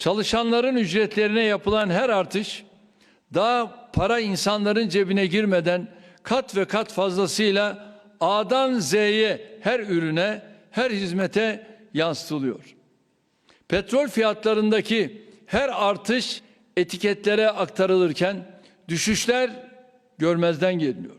Çalışanların ücretlerine yapılan her artış daha para insanların cebine girmeden kat ve kat fazlasıyla A'dan Z'ye her ürüne, her hizmete yansıtılıyor. Petrol fiyatlarındaki her artış etiketlere aktarılırken düşüşler görmezden geliniyor.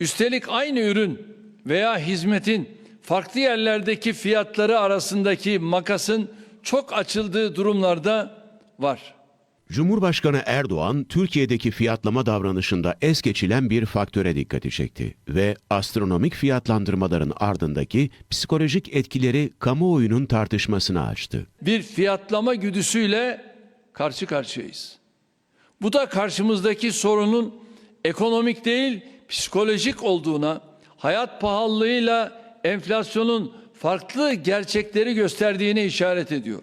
Üstelik aynı ürün veya hizmetin farklı yerlerdeki fiyatları arasındaki makasın çok açıldığı durumlarda var. Cumhurbaşkanı Erdoğan, Türkiye'deki fiyatlama davranışında es geçilen bir faktöre dikkati çekti ve astronomik fiyatlandırmaların ardındaki psikolojik etkileri kamuoyunun tartışmasına açtı. Bir fiyatlama güdüsüyle karşı karşıyayız. Bu da karşımızdaki sorunun ekonomik değil psikolojik olduğuna, hayat pahalılığıyla enflasyonun farklı gerçekleri gösterdiğine işaret ediyor.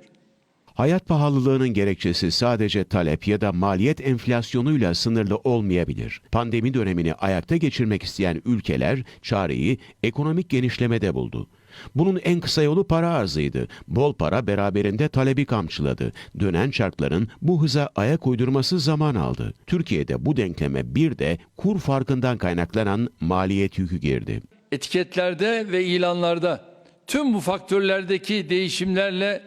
Hayat pahalılığının gerekçesi sadece talep ya da maliyet enflasyonuyla sınırlı olmayabilir. Pandemi dönemini ayakta geçirmek isteyen ülkeler çareyi ekonomik genişlemede buldu. Bunun en kısa yolu para arzıydı. Bol para beraberinde talebi kamçıladı. Dönen çarkların bu hıza ayak uydurması zaman aldı. Türkiye'de bu denkleme bir de kur farkından kaynaklanan maliyet yükü girdi. etiketlerde ve ilanlarda tüm bu faktörlerdeki değişimlerle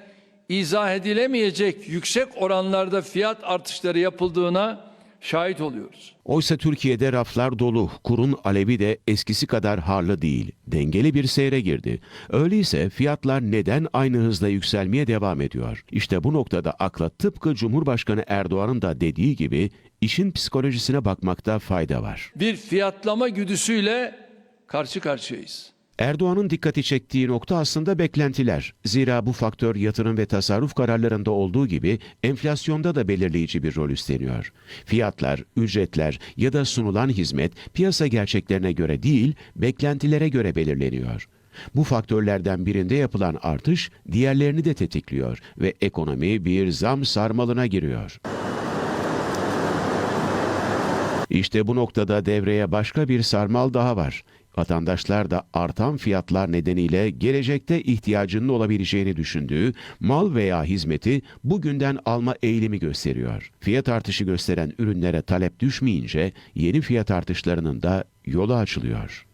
izah edilemeyecek yüksek oranlarda fiyat artışları yapıldığına şahit oluyoruz. Oysa Türkiye'de raflar dolu, kurun alevi de eskisi kadar harlı değil. Dengeli bir seyre girdi. Öyleyse fiyatlar neden aynı hızla yükselmeye devam ediyor? İşte bu noktada akla tıpkı Cumhurbaşkanı Erdoğan'ın da dediği gibi işin psikolojisine bakmakta fayda var. Bir fiyatlama güdüsüyle karşı karşıyayız. Erdoğan'ın dikkati çektiği nokta aslında beklentiler. Zira bu faktör yatırım ve tasarruf kararlarında olduğu gibi enflasyonda da belirleyici bir rol üstleniyor. Fiyatlar, ücretler ya da sunulan hizmet piyasa gerçeklerine göre değil, beklentilere göre belirleniyor. Bu faktörlerden birinde yapılan artış diğerlerini de tetikliyor ve ekonomi bir zam sarmalına giriyor. İşte bu noktada devreye başka bir sarmal daha var. Vatandaşlar da artan fiyatlar nedeniyle gelecekte ihtiyacının olabileceğini düşündüğü mal veya hizmeti bugünden alma eğilimi gösteriyor. Fiyat artışı gösteren ürünlere talep düşmeyince yeni fiyat artışlarının da yolu açılıyor.